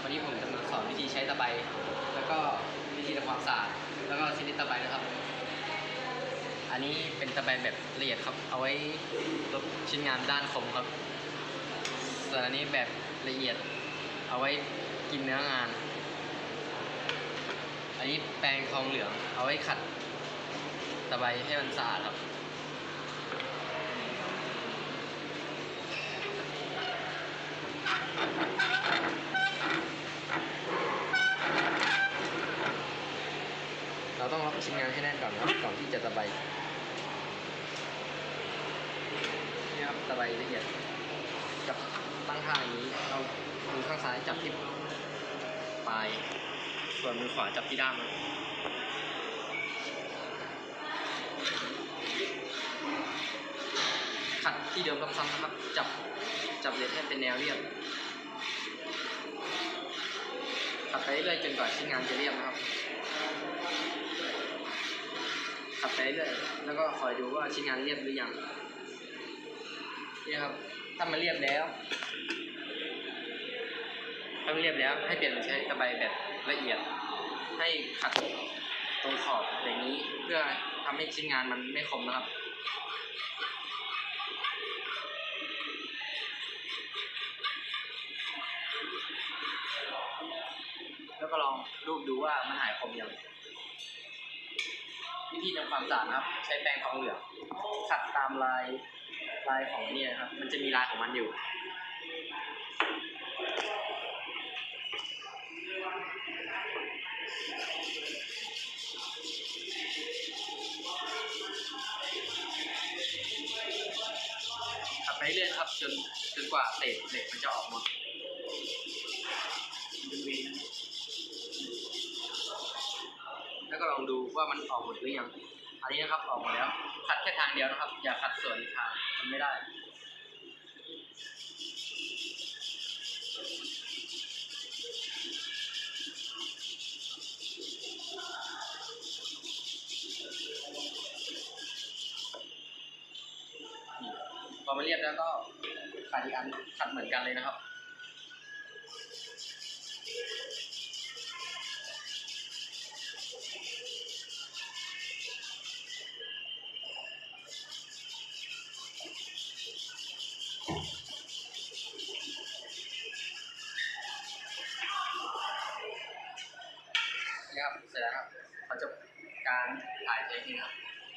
วันนี้ผมจะมาสอนวิธีใช้ตะไบแล้วก็วิธีทำความสะอาดแล้วก็ชนิดตะไบนะครับ อันนี้เป็นตะไบแบบละเอียดครับ เอาไว้ลบชิ้นงานด้านคมครับ ส่วนอันนี้แบบละเอียด เอาไว้กินเนื้องาน อันนี้แปรงทองเหลือง เอาไว้ขัดตะไบให้มันสะอาดครับ เราต้องล็อกชิ้นงานให้แน่นก่อนครับก่อนที่จะตะไบนี่ครับตะไบละเอียดจับตั้งท่าอย่างนี้เรามือข้างซ้ายจับที่ปลายส่วนมือขวาจับที่ด้ามครับขัดที่เดิมซ้ำๆนะครับจับจับเลนให้เป็นแนวเรียบขัดไปเรื่อยๆจนกว่าชิ้นงานจะเรียบนะครับ ขับไปเรื่อยแล้วก็คอยดูว่าชิ้นงานเรียบหรือยังนี่ครับ ถ้ามันเรียบแล้วถ้ามันเรียบแล้วให้เปลี่ยนใช้ตะไบแบบละเอียด ให้ขัดตรงขอบอย่างนี้เพื่อทำให้ชิ้นงานมันไม่คมนะครับแล้วก็ลองรูปดูว่ามันหายคมยัง วิธีทำความสะอาดนะครับ ใช้แปรงทองเหลืองขัดตามลายลายของเนี่ยครับ มันจะมีลายของมันอยู่ขัดไปเรื่อยนะครับ จนจนกว่าเศษเหล็กมันจะออกหมด ก็ลองดูว่ามันออกหมดหรือยัง อันนี้นะครับออกหมดแล้ว ขัดแค่ทางเดียวนะครับ อย่าขัดส่วนอีกทางมันไม่ได้ พอมาเรียบแล้วก็ขัดอีกอันขัดเหมือนกันเลยนะครับ นี่ครับเสร็จแล้วครับเขาจะการถ่ายเทคนี้ครับ